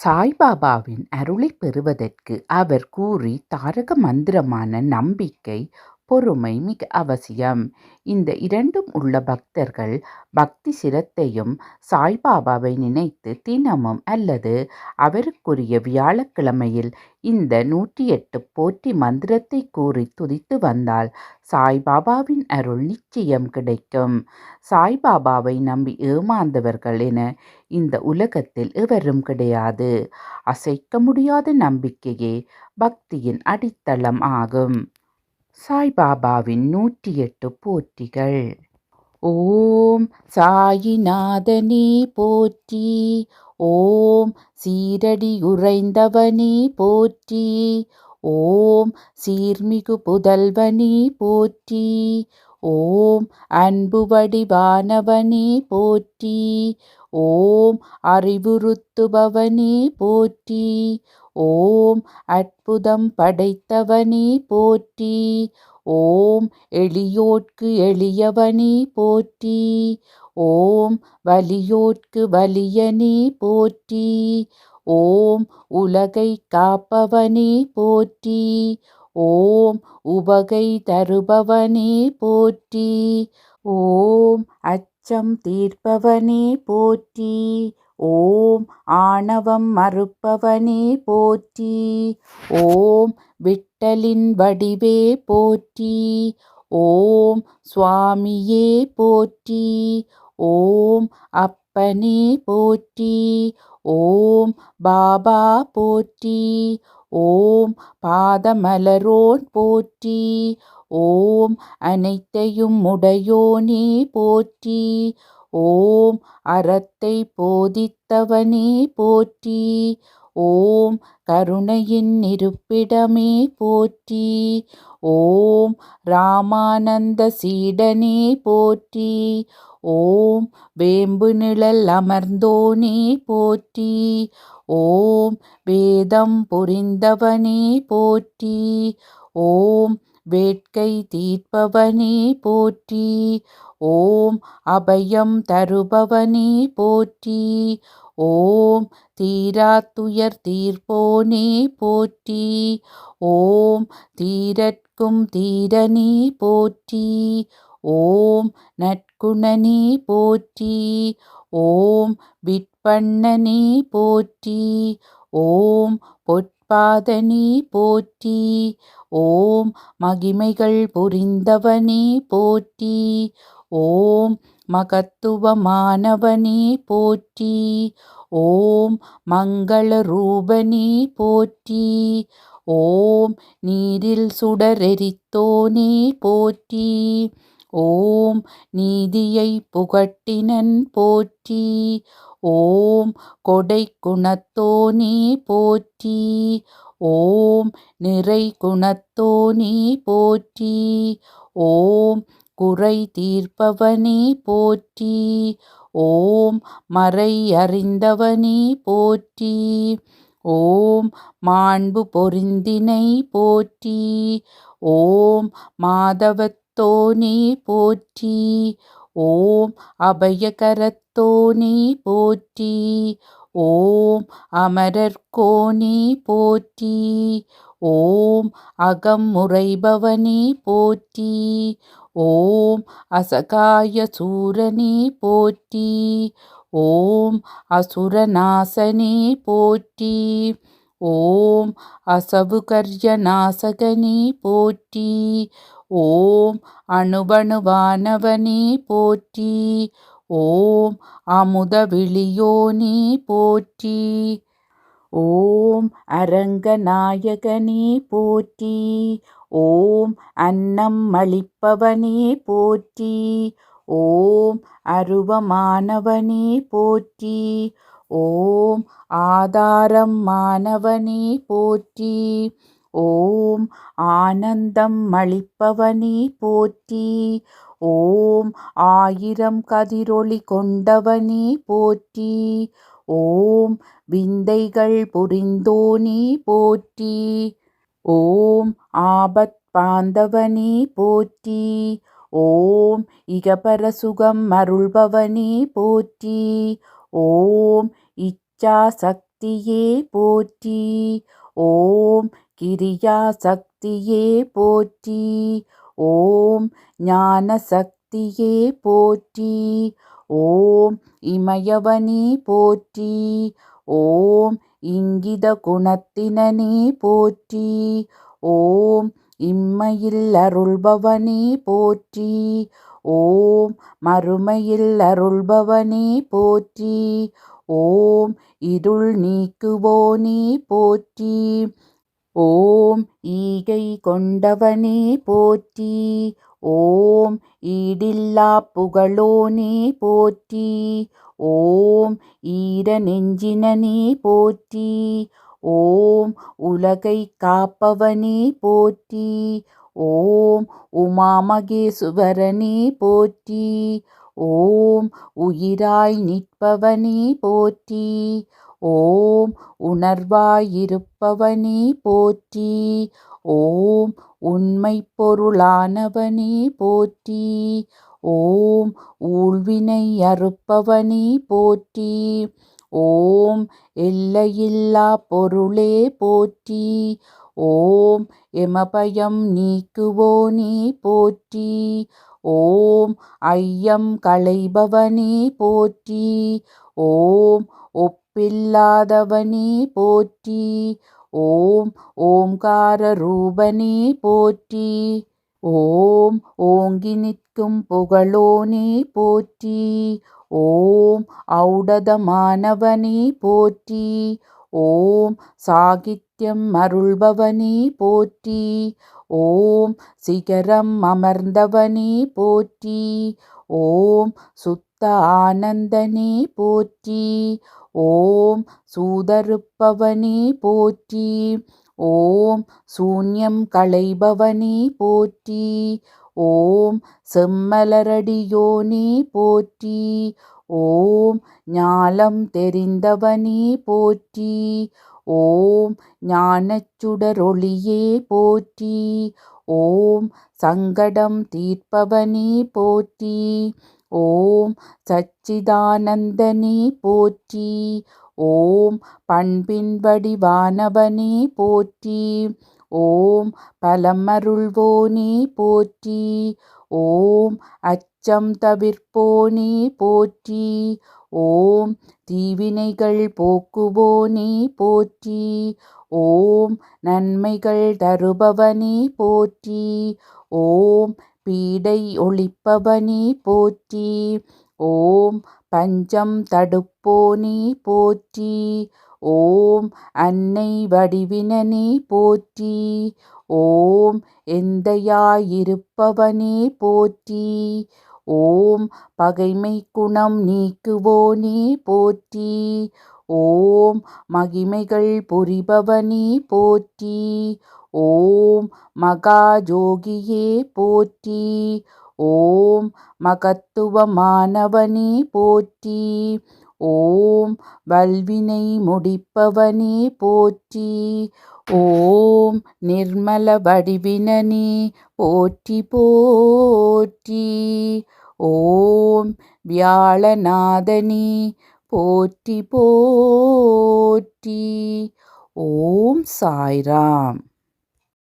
சாய்பாபாவின் அருளைப் பெறுவதற்கு அவர் கூறி தாரக மந்திரமான நம்பிக்கை பொறுமை மிக அவசியம். இந்த இரண்டும் உள்ள பக்தர்கள் பக்தி சிரத்தையும் சாய்பாபாவை நினைத்து தினமும் அல்லது அவருக்குரிய வியாழக்கிழமையில் இந்த நூற்றி எட்டு போற்றி மந்திரத்தை கூறி துதித்து வந்தால் சாய்பாபாவின் அருள் நிச்சயம் கிடைக்கும். சாய்பாபாவை நம்பி ஏமாந்தவர்கள் என இந்த உலகத்தில் எவரும் கிடையாது. அசைக்க முடியாத நம்பிக்கையே பக்தியின் அடித்தளம் ஆகும். சாய்பாபாவின் நூற்றி எட்டு போற்றிகள் ஓம் சாயிநாதனே போற்றி ஓம் சீரடி உறைந்தவனே போற்றி ஓம் சீர்மிகு புதல்வனே போற்றி ஓம் அன்பு வடிவானவனே போற்றி. ஓம் அறிவுறுத்துபவனே போற்றி. ஓம் அற்புதம் படைத்தவனே போற்றி. ஓம் எளியோர்க்கு எளியவனே போற்றி. ஓம் வலியோர்க்கு வலியனே போற்றி. ஓம் உலகை காப்பவனே போற்றி. ஓம் உபகை தருபவனே போற்றி. ஓம் அச்சம் தீர்ப்பவனே போற்றி. ஓம் ஆணவம் மறுப்பவனே போற்றி. ஓம் விட்டலின் வடிவே போற்றி. ஓம் சுவாமியே போற்றி. ஓம் அப்பனே போற்றி. ஓம் பாபா போற்றி. ஓம் பாதமலரோன் போற்றி ஓம் அனைத்தையும் உடையோனே போற்றி ஓம் அறத்தை போதித்தவனே போற்றி ஓம் கருணையின் இருப்பிடமே போற்றி. ஓம் ராமானந்த சீடனே போற்றி. ஓம் வேம்பு நிழல் அமர்ந்தோனே போற்றி. ஓம் வேதம் புரிந்தவனே போற்றி. ஓம் வேட்கை தீர்ப்பவனே போற்றி. ஓம் அபயம் தருபவனே போற்றி. ஓம் தீராத்துயர் தீர்ப்போனே போற்றி. ஓம் தீரற்கும் தீரனே போற்றி. ஓம் நற்குணனே போற்றி. ஓம் விட்பண்ணனே போற்றி. ஓம் பொற் பாதனே போற்றி. ஓம் மகிமைகள் புரிந்தவனே போற்றி. ஓம் மகத்துவமானவனே போற்றி. ஓம் மங்கள ரூபனே போற்றி. ஓம் நீரில் சுடரெரித்தோனே போற்றி. ஓம் நீதியை புகட்டினன் போற்றி. ஓம் கொடை குணத்தோனே போற்றி. ஓம் நிறை குணத்தோனே போற்றி. ஓம் குறை தீர்ப்பவனே போற்றி. ஓம் மறை அறிந்தவனே போற்றி. ஓம் மாண்பு பொருந்தினை போற்றி. ஓம் மாதவத் கரத்தோனே போற்றி. ஓம் அபயகரத்தோனே போற்றி. ஓம் அமரர்கோனே போற்றி. ஓம் அகம் முறைபவனே போற்றி. ஓம் அசகாய சூரனே போற்றி. ஓம் அசுரநாசனே போற்றி. ஓம் அசவுகர்ய நாசகனே போற்றி. ஓம் அணுவணுவானவனே போற்றி. ஓம் அமுத விழியோனே போற்றி. ஓம் அரங்கநாயகனே போற்றி. ஓம் அன்னம் அளிப்பவனே போற்றி. ஓம் அருவமானவனே போற்றி. ஓம் ஆதாரம் மாணவனே போற்றி. ஓம் ஆனந்தம் அளிப்பவனே போற்றி. ஓம் ஆயிரம் கதிரொளி கொண்டவனே போற்றி. ஓம் விந்தைகள் புரிந்தோனே போற்றி. ஓம் ஆபத் பாந்தவனே போற்றி. ஓம் இகபர சுகம் அருள்பவனே போற்றி. ஓம் இச்சா சக்தியே போற்றி. ஓம் கிரியா சக்தியே போற்றி. ஓம் ஞான சக்தியே போற்றி. ஓம் இமயவனே போற்றி. ஓம் இங்கித குணத்தினனே போற்றி. ஓம் இம்மையில் அருள்பவனே போற்றி. ஓம் மறுமையில் அருள்பவனே போற்றி. ஓம் இருள் நீக்குவோனே போற்றி. ஓம் ஈகை கொண்டவனே போற்றி ஓம் ஈடில்லா புகழோனே போற்றி ஓம் ஈர நெஞ்சினனே போற்றி ஓம் உலகை காப்பவனே போற்றி ஓம் உமாமகேசுவரனே போற்றி ஓம் உயிராய் நிற்பவனே போற்றி ஓம் உணர்வாயிருப்பவனே போற்றி. ஓம் உண்மை பொருளானவனே போற்றி. ஓம் ஊழ்வினை அறுப்பவனே போற்றி. ஓம் எல்லையில்லா பொருளே போற்றி. ஓம் எமபயம் நீக்குவோனே போற்றி. ஓம் ஐயம் களைபவனே போற்றி. ஓம் ஒப் ஒப்பில்லாதவனே போற்றி. ஓம் ஓம்கார ரூபனே போற்றி. ஓம் ஓங்கி நிற்கும் புகழோனே போற்றி. ஓம் ஔடதமானவனே போற்றி. ஓம் சாகித்யம் அருள்பவனே போற்றி. ஓம் சிகரம் அமர்ந்தவனே போற்றி. ஓம் சுத்த ஆனந்தனே போற்றி. ஓம் சூதருப்பவனே போற்றி. ஓம் சூன்யம் களைபவனே போற்றி. ஓம் செம்மலரடியோனே போற்றி. ஓம் ஞாலம் தெரிந்தவனே போற்றி. ஓம் ஞானச்சுடரொளியே போற்றி. ஓம் சங்கடம் தீர்ப்பவனே போற்றி. ஓம் சச்சிதானந்தனே போற்றி. ஓம் பண்பின் வடிவானவனே போற்றி. ஓம் பலமருள்வோனே போற்றி. ஓம் அச்சம் தவிர்ப்போனே போற்றி. ஓம் தீவினைகள் போக்குவோனே போற்றி. ஓம் நன்மைகள் தருபவனே போற்றி. ஓம் பீடை ஒழிப்பவனே போற்றி. ஓம் பஞ்சம் தடுப்போனே போற்றி. ஓம் அன்னை வடிவினனே போற்றி. ஓம் எந்தையாயிருப்பவனே போற்றி. ஓம் பகைமை குணம் நீக்குவோனே போற்றி. ஓம் மகிமைகள் புரிபவனே போற்றி. ஓம் மகாஜோகியே போற்றி. ஓம் மகத்துவமானவனே போற்றி. ஓம் வல்வினை முடிப்பவனே போற்றி. ஓம் நிர்மல வடிவினனே போற்றி போற்றி. ஓம் வியாழநாதனே போற்றி போற்றி. ஓம் சாய்ராம்.